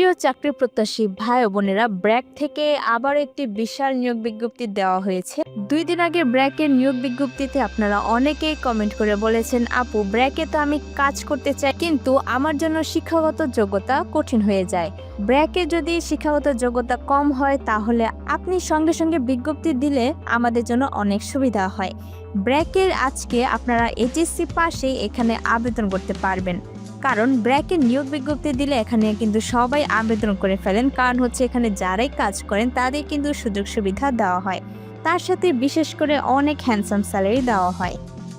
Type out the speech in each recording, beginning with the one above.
প্রিয় চাকরি প্রত্যাশী ভাই বোনেরা ব্র্যাক থেকে আবার একটি বিশাল নিয়োগ বিজ্ঞপ্তি দেওয়া হয়েছে। দুই দিন আগে ব্র্যাকের নিয়োগ বিজ্ঞপ্তিতে আপনারা অনেকেই কমেন্ট করে বলেছেন, আপু, ব্র্যাকে তো আমি কাজ করতে চাই, কিন্তু আমার জন্য শিক্ষাগত যোগ্যতা কঠিন হয়ে যায়। ব্র্যাকে যদি শিক্ষাগত যোগ্যতা কম হয়, তাহলে আপনি সঙ্গে সঙ্গে বিজ্ঞপ্তি দিলে আমাদের জন্য অনেক সুবিধা হয়। ব্র্যাকের আজকে আপনারা এইচএসসি পাশেই এখানে আবেদন করতে পারবেন। কারণ ব্র্যাকের নিয়োগ বিজ্ঞপ্তি দিলে এখানে কিন্তু সবাই আবেদন করে ফেলেন। কারণ হচ্ছে এখানে যারাই কাজ করেন, তাদের কিন্তু সুযোগ সুবিধা দেওয়া হয়। তার সাথে বিশেষ করে অনেক হ্যান্ডসাম স্যালারি দেওয়া হয়।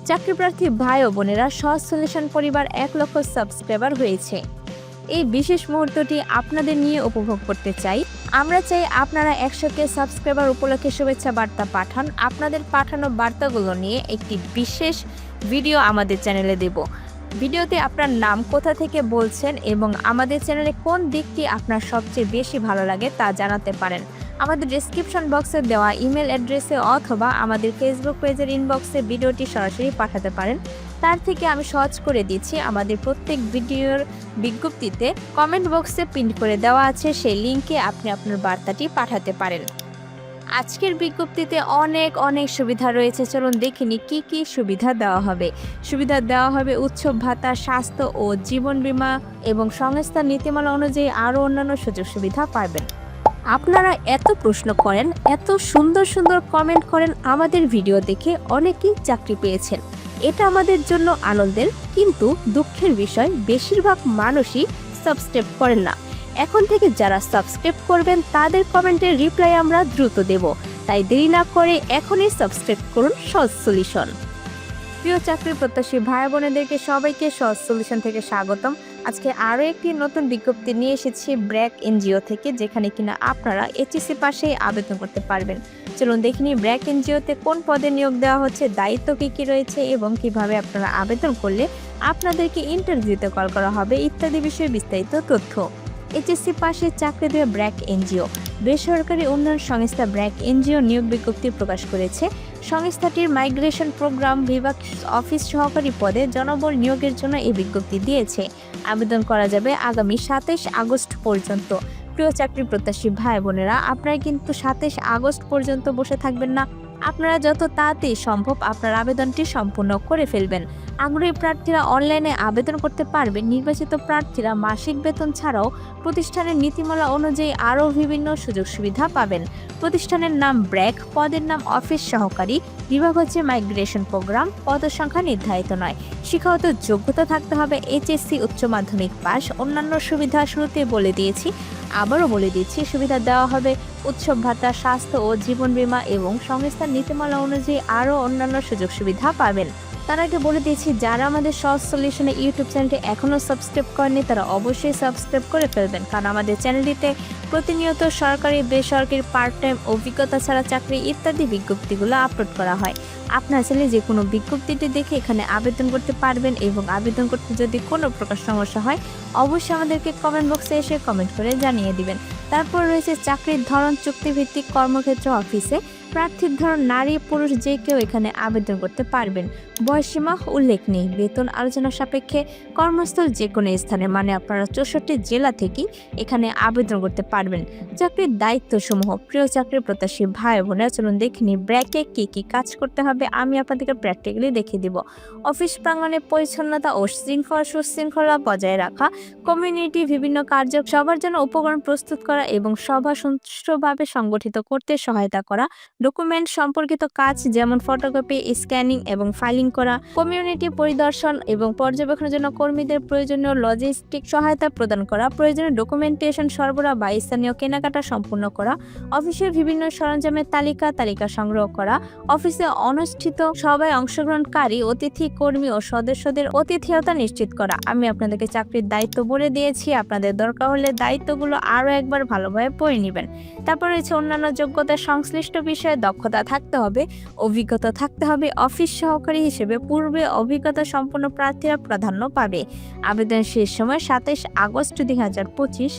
চাকরি প্রার্থী ভাই ও বোনেরা সহজ সলিউশন পরিবার এক লক্ষ সাবস্ক্রাইবার হয়েছে। এই বিশেষ মুহূর্তটি আপনাদের নিয়ে উপভোগ করতে চাই। আমরা চাই আপনারা একশোকে সাবস্ক্রাইবার উপলক্ষে শুভেচ্ছা বার্তা পাঠান। আপনাদের পাঠানো বার্তাগুলো নিয়ে একটি বিশেষ ভিডিও আমাদের চ্যানেলে দেব। ভিডিওতে আপনার নাম কোথা থেকে বলছেন এবং আমাদের চ্যানেলে কোন দিকটি আপনার সবচেয়ে বেশি ভালো লাগে তা জানাতে পারেন। আমাদের ডিসক্রিপশন বক্সে দেওয়া ইমেল অ্যাড্রেসে অথবা আমাদের ফেসবুক পেজের ইনবক্সে ভিডিওটি সরাসরি পাঠাতে পারেন। তার থেকে আমি সহজ করে দিচ্ছি। আমাদের প্রত্যেক ভিডিওর বিজ্ঞপ্তিতে কমেন্ট বক্সে প্রিন্ট করে দেওয়া আছে। সেই লিঙ্কে আপনি আপনার বার্তাটি পাঠাতে পারেন। আজকের বিজ্ঞপ্তিতে অনেক অনেক সুবিধা রয়েছে। চলুন দেখিনি কি কি সুবিধা দেওয়া হবে। সুবিধা দেওয়া হবে উৎসব, ভাতা, স্বাস্থ্য ও জীবন বীমা এবং সংস্থার নীতিমালা অনুযায়ী আরও অন্যান্য সুযোগ সুবিধা পাবেন। আপনারা এত প্রশ্ন করেন, এত সুন্দর সুন্দর কমেন্ট করেন, আমাদের ভিডিও দেখে অনেকেই চাকরি পেয়েছেন। এটা আমাদের জন্য আনন্দের, কিন্তু দুঃখের বিষয়, বেশিরভাগ মানুষই সাবস্ক্রাইব করেন না। এখন থেকে যারা সাবস্ক্রাইব করবেন, তাদের কমেন্টের রিপ্লাই আমরা দ্রুত দেব। তাই দেরি না করে এখনই সাবস্ক্রাইব করুন সহজ সলিউশন। প্রিয় চাকরি প্রত্যাশী ভাই বোনেদেরকে সবাইকে সহজ সলিউশন থেকে স্বাগতম। আজকে আরও একটি নতুন বিজ্ঞপ্তি নিয়ে এসেছি ব্র্যাক এনজিও থেকে, যেখানে কিনা আপনারা এইচএসসি পাশেই আবেদন করতে পারবেন। চলুন দেখিনি ব্র্যাক এনজিওতে কোন পদে নিয়োগ দেওয়া হচ্ছে, দায়িত্ব কী কী রয়েছে এবং কীভাবে আপনারা আবেদন করলে আপনাদেরকে ইন্টারভিউতে কল করা হবে ইত্যাদি বিষয়ে বিস্তারিত তথ্য। এইচএসসি পাশে চাকরি দেবে ব্র্যাক এনজিও। বেসরকারি উন্নয়ন সংস্থা ব্র্যাক এনজিও নিয়োগ বিজ্ঞপ্তি প্রকাশ করেছে। সংস্থাটির মাইগ্রেশন প্রোগ্রাম বিভাগ অফিস সহকারী পদে জনবল নিয়োগের জন্য এই বিজ্ঞপ্তি দিয়েছে। আবেদন করা যাবে আগামী সাতাশ আগস্ট পর্যন্ত। প্রিয় চাকরি প্রত্যাশী ভাই বোনেরা, আপনারা কিন্তু সাতাশ আগস্ট পর্যন্ত বসে থাকবেন না। আপনারা যত তাড়াতাড়ি সম্ভব আপনার আবেদনটি সম্পূর্ণ করে ফেলবেন। আগ্রহী প্রার্থীরা অনলাইনে আবেদন করতে পারবেন। নির্বাচিত প্রার্থীরা মাসিক বেতন ছাড়াও প্রতিষ্ঠানের নীতিমালা অনুযায়ী আরও বিভিন্ন সুযোগ সুবিধা পাবেন। প্রতিষ্ঠানের নাম ব্র্যাক, পদের নাম অফিস সহকারী, বিভাগ হচ্ছে মাইগ্রেশন প্রোগ্রাম পদের সংখ্যা নির্ধারিত নয়। শিক্ষাগত যোগ্যতা থাকতে হবে এইচএসসি, উচ্চ মাধ্যমিক পাস অন্যান্য সুবিধা শুরুতে বলে দিয়েছি, আবারও বলে দিচ্ছি, সুবিধা দেওয়া হবে উৎসব ভাতা, স্বাস্থ্য ও জীবন বীমা এবং সংস্থার নীতিমালা অনুযায়ী আরও অন্যান্য সুযোগ সুবিধা পাবেন। তার আগে বলে দিয়েছি, যারা আমাদের সহজ সলিউশনে ইউটিউব চ্যানেলটি এখনও সাবস্ক্রাইব করেনি তারা অবশ্যই সাবস্ক্রাইব করে ফেলবেন। কারণ আমাদের চ্যানেলটিতে প্রতিনিয়ত সরকারি, বেসরকারি পার্ট টাইম অভিজ্ঞতা ছাড়া চাকরি ইত্যাদি বিজ্ঞপ্তিগুলো আপলোড করা হয়। আপনার ছেলে যে কোনো বিজ্ঞপ্তিটি দেখে এখানে আবেদন করতে পারবেন এবং আবেদন করতে যদি কোনো প্রকার সমস্যা হয়, অবশ্যই আমাদেরকে কমেন্ট বক্সে এসে কমেন্ট করে জানিয়ে দিবেন। তারপর রয়েছে চাকরির ধরন, চুক্তিভিত্তিক কর্মক্ষেত্র অফিসে প্রার্থীর ধরন নারী, পুরুষ যে কেউ এখানে আবেদন করতে পারবেন। বয়সীমা উল্লেখ নেই। বেতন আলোচনা সাপেক্ষে কর্মস্থল যে কোনো স্থানে মানে আপনারা চৌষট্টি জেলা থেকেই এখানে আবেদন করতে পারবেন। চাকরির দায়িত্বসমূহ, প্রিয় চাকরির প্রত্যাশী ভাই বোনেরা, চলুন দেখিনি ব্র্যাকে কী কী কাজ করতে হবে। আমি আপনাদেরকে প্র্যাকটিক্যালি দেখিয়ে দিব। অফিস প্রাঙ্গণে পরিচ্ছন্নতা ও শৃঙ্খলা সুশৃঙ্খলা বজায় রাখা, কমিউনিটি, বিভিন্ন কার্য, সবার জন্য উপকরণ প্রস্তুত করা এবং সভা সুষ্ঠুভাবে সংগঠিত করতে সহায়তা করা ডকুমেন্ট সম্পর্কিত কাজ যেমন ফটোকপি স্ক্যানিং এবং ফাইলিং করা কমিউনিটি পরিদর্শন এবং পর্যবেক্ষণের জন্য কর্মীদের প্রয়োজনীয় লজিস্টিক সহায়তা প্রদান করা, প্রয়োজনীয় ডকুমেন্টেশন সরবরাহ বা স্থানীয় কেনাকাটা সম্পূর্ণ করা, অফিসের বিভিন্ন সরঞ্জামের তালিকা তালিকা সংগ্রহ করা, অফিসে অনুষ্ঠিত সবাই অংশগ্রহণকারী, অতিথি কর্মী ও সদস্যদের অতিথিয়তা নিশ্চিত করা। আমি আপনাদেরকে চাকরির দায়িত্ব বলে দিয়েছি, আপনাদের দরকার হলে দায়িত্বগুলো আরও একবার ভালোভাবে পড়ে নেবেন। তারপর রয়েছে অন্যান্য যোগ্যতা সংশ্লিষ্ট বিষয়ে বিষয়ে দক্ষতা থাকতে হবে, অভিজ্ঞতা থাকতে হবে, অফিস সহকারী হিসেবে পূর্বে অভিজ্ঞতা সম্পন্ন প্রার্থীরা প্রাধান্য পাবে। আবেদন শেষ সময় সাতাইশ আগস্ট দুই হাজার পঁচিশ।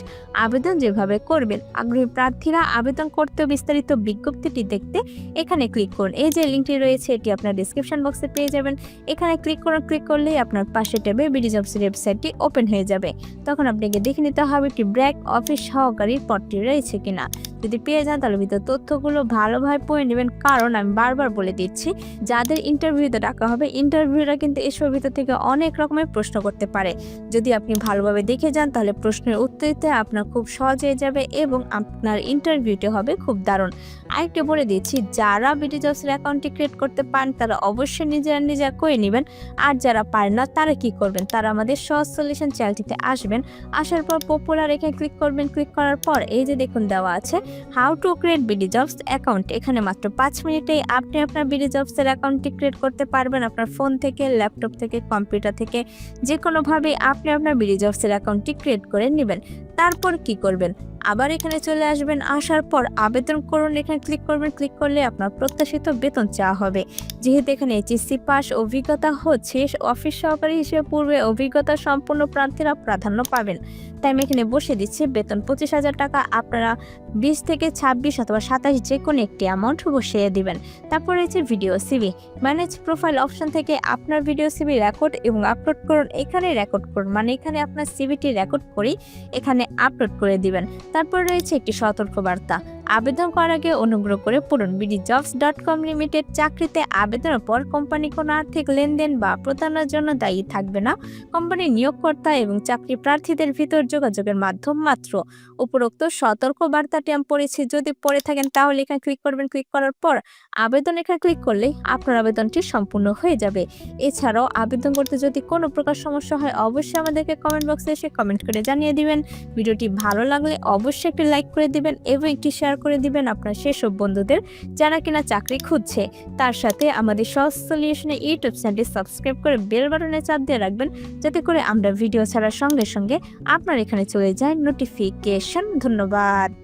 আবেদন যেভাবে করবেন, আগ্রহী প্রার্থীরা আবেদন করতে বিস্তারিত বিজ্ঞপ্তিটি দেখতে এখানে ক্লিক করুন। এই যে লিঙ্কটি রয়েছে, এটি আপনার ডিসক্রিপশন বক্সে পেয়ে যাবেন। এখানে ক্লিক করুন, ক্লিক করলেই আপনার পাশে ট্যাবে বিডি জবসের ওয়েবসাইটটি ওপেন হয়ে যাবে। তখন আপনাকে দেখে নিতে হবে, একটি ব্র্যাক অফিস সহকারী পদটি রয়েছে কিনা। যদি পেয়ে যান তাহলে ভিতর তথ্যগুলো ভালোভাবে পড়ে নেবেন। কারণ আমি বারবার বলে দিচ্ছি, যাদের ইন্টারভিউতে ডাকা হবে ইন্টারভিউরা কিন্তু এসবের ভিতর থেকে অনেক রকমের প্রশ্ন করতে পারে। যদি আপনি ভালোভাবে দেখে যান, তাহলে প্রশ্নের উত্তর দিতে আপনার খুব সহজ হয়ে যাবে এবং আপনার ইন্টারভিউটি হবে খুব দারুণ। আরেকটা বলে দিচ্ছি, যারা বিডি জবসের অ্যাকাউন্টটি ক্রিয়েট করতে পারেন, তারা অবশ্যই নিজেরা নিজেরা করে নেবেন। আর যারা পারেন না, তারা কি করবেন? তারা আমাদের সহজ সলিউশন চ্যানেলটিতে আসবেন। আসার পর পপুলার এখানে ক্লিক করবেন। ক্লিক করার পর এই যে দেখুন দেওয়া আছে how to create BD jobs account এখানে মাত্র পাঁচ মিনিটেই আপনি আপনার বিডি জবসের অ্যাকাউন্টটি ক্রিয়েট করতে পারবেন আপনার ফোন থেকে ল্যাপটপ থেকে কম্পিউটার থেকে। যে কোনোভাবেই আপনি আপনার বিডি জবসের অ্যাকাউন্টটি ক্রিয়েট করে নেবেন। তারপর কি করবেন? আবার এখানে চলে আসবেন। আসার পর আবেদন করুন। এখানে ক্লিক করবেন। ক্লিক করলে আপনার প্রত্যাশিত বেতন চাওয়া হবে। যেহেতু এখানে এইচএসসি পাস অভিজ্ঞতা হচ্ছে অফিস সহকারী হিসেবে পূর্বে অভিজ্ঞতা সম্পন্ন প্রার্থীরা প্রাধান্য পাবেন। তাই আমি এখানে বসে দিচ্ছি, বেতন পঁচিশ হাজার টাকা। আপনারা বিশ থেকে ছাব্বিশ অথবা সাতাশ যে কোনো একটি অ্যামাউন্ট বসিয়ে দিবেন। তারপর রয়েছে video CV manage profile option থেকে আপনার ভিডিও সিভি রেকর্ড এবং আপলোড করুন। এখানে রেকর্ড করুন। মানে এখানে আপনার সিভিটি রেকর্ড করেই এখানে আপলোড করে দিবেন। তারপর রয়েছে একটি সতর্কবার্তা। আবেদন করার আগে অনুগ্রহ করে পড়ুন BD jobs dot com limited চাকরিতে আবেদনের পর কোম্পানি কোনো আর্থিক লেনদেন বা প্রতারণার জন্য দায়ী থাকবে না। কোম্পানির নিয়োগকর্তা এবং চাকরি প্রার্থীদের ভিতর যোগাযোগের মাধ্যম মাত্র। উপরোক্ত সতর্ক বার্তাটি আমি পড়েছি। যদি পড়ে থাকেন তাহলে এখানে ক্লিক করবেন। ক্লিক করার পর আবেদন এখানে ক্লিক করলেই আপনার আবেদনটি সম্পূর্ণ হয়ে যাবে। এছাড়াও আবেদন করতে যদি কোনো প্রকার সমস্যা হয় অবশ্যই আমাদেরকে কমেন্ট বক্সে এসে কমেন্ট করে জানিয়ে দিবেন। ভিডিওটি ভালো লাগলে অবশ্যই একটি লাইক করে দিবেন এবং একটি শেয়ার করে দিবেন আপনার সেসব বন্ধুদের যারা কিনা চাকরি খুঁজছে। তার সাথে আমাদের সহজ সলিউশনে ইউটিউব চ্যানেলটি সাবস্ক্রাইব করে বেল বাটনে চাপ দিয়ে রাখবেন, যাতে করে আমরা ভিডিও ছাড়ার সঙ্গে সঙ্গে আপনার এখানে চলে যায় নোটিফিকেশন ধন্যবাদ।